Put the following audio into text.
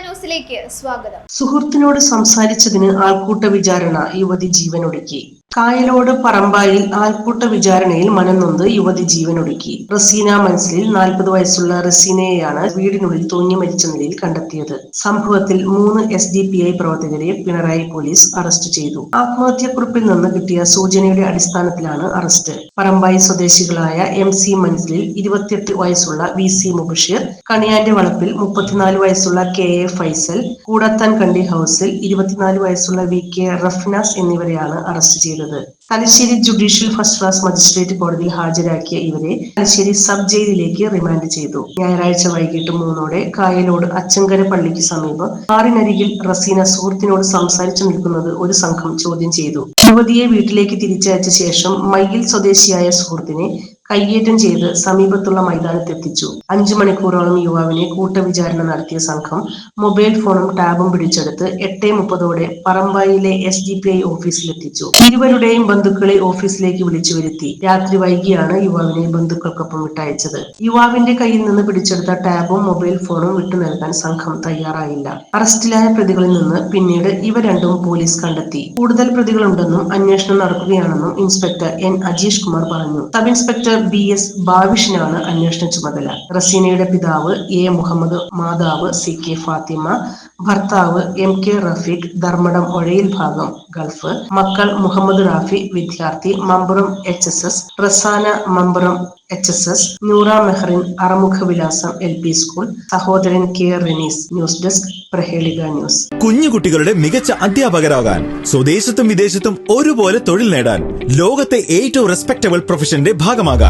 ന്യൂസിലേക്ക് സ്വാഗതം. സുഹൃത്തിനോട് സംസാരിച്ചതിന് ആൾക്കൂട്ട വിചാരണ യുവതി ജീവനൊടുക്കി. കായലോട് പറമ്പായിൽ ആൾക്കൂട്ട വിചാരണയിൽ മനംനൊന്ത് യുവതി ജീവനൊടുക്കി. റസീന മൻസിലിൽ നാൽപ്പത് വയസ്സുള്ള റസീനയെയാണ് വീടിനുള്ളിൽ തൂങ്ങി മരിച്ച നിലയിൽ കണ്ടെത്തിയത്. സംഭവത്തിൽ മൂന്ന് എസ് ഡി പി ഐ പ്രവർത്തകരെ പിണറായി പോലീസ് അറസ്റ്റ് ചെയ്തു. ആത്മഹത്യാക്കുറിപ്പിൽ നിന്ന് കിട്ടിയ സൂചനയുടെ അടിസ്ഥാനത്തിലാണ് അറസ്റ്റ്. പറമ്പായി സ്വദേശികളായ എം സി മൻസിലിൽ ഇരുപത്തിയെട്ട് വയസ്സുള്ള വി സി മുബഷീർ കണിയാന്റെ വളപ്പിൽ മുപ്പത്തിനാല് വയസ്സുള്ള കെ എ ഫൈസൽ കൂടത്താൻ കണ്ടി ഹൌസിൽ ഇരുപത്തിനാല് വയസ്സുള്ള വി കെ റഫ്നാസ് എന്നിവരെയാണ് അറസ്റ്റ് ചെയ്തത്. Thalassery judicial first class magistrate കോടതിയിൽ ഹാജരാക്കിയ ഇവരെ തലശ്ശേരി സബ് ജയിലിലേക്ക് റിമാൻഡ് ചെയ്തു. ഞായറാഴ്ച വൈകിട്ട് മൂന്നോടെ കായലോട് അച്ചങ്കര പള്ളിക്ക് സമീപം കാറിനരികിൽ റസീന സുഹൃത്തിനോട് സംസാരിച്ചു നിൽക്കുന്നത് ഒരു സംഘം ചോദ്യം ചെയ്തു. യുവതിയെ വീട്ടിലേക്ക് തിരിച്ചയച്ച ശേഷം മയ്യിൽ സ്വദേശിയായ സുഹൃത്തിനെ കയ്യേറ്റം ചെയ്ത് സമീപത്തുള്ള മൈതാനത്തെത്തിച്ചു. അഞ്ചു മണിക്കൂറോളം യുവാവിനെ കൂട്ടവിചാരണ നടത്തിയ സംഘം മൊബൈൽ ഫോണും ടാബും പിടിച്ചെടുത്ത് എട്ടേ മുപ്പതോടെ പറമ്പായിലെ എസ് ഡി പി ഐ ഓഫീസിലെത്തിച്ചു. ഇരുവരുടെയും ബന്ധുക്കളെ ഓഫീസിലേക്ക് വിളിച്ചു വരുത്തി. രാത്രി വൈകിയാണ് യുവാവിനെ ബന്ധുക്കൾക്കൊപ്പം വിട്ടയച്ചത്. യുവാവിന്റെ കയ്യിൽ നിന്ന് പിടിച്ചെടുത്ത ടാബും മൊബൈൽ ഫോണും വിട്ടു നൽകാൻ സംഘം തയ്യാറായില്ല. അറസ്റ്റിലായ പ്രതികളിൽ നിന്ന് പിന്നീട് ഇവ രണ്ടും പോലീസ് കണ്ടെത്തി. കൂടുതൽ പ്രതികളുണ്ടെന്നും അന്വേഷണം നടക്കുകയാണെന്നും ഇൻസ്പെക്ടർ എൻ അജീഷ് കുമാർ പറഞ്ഞു. സബ് ഇൻസ്പെക്ടർ ബി എസ് ബാവിഷിനാണ് അന്വേഷണ ചുമതല. റസീനയുടെ പിതാവ് എ മുഹമ്മദ് മാതാവ് സി കെ ഫാത്തിമ ഭർത്താവ് എം കെ റഫീഖ് ധർമ്മടം ഒഴയിൽ ഭാഗം ഗൾഫ് മക്കൾ മുഹമ്മദ് റാഫി വിദ്യാർത്ഥി Mampuram H S S Rasana Mampuram H S S Noora Meharin അറമുഖ വിലാസം എൽ പി സ്കൂൾ സഹോദരൻ K Renees news desk Prahelika news. കുഞ്ഞുകുട്ടികളുടെ മികച്ച അധ്യാപകരാകാൻ സ്വദേശത്തും വിദേശത്തും ഒരുപോലെ തൊഴിൽ നേടാൻ ലോകത്തെ ഏറ്റവും റെസ്പെക്ടബിൾ പ്രൊഫഷന്റെ ഭാഗമാകാൻ.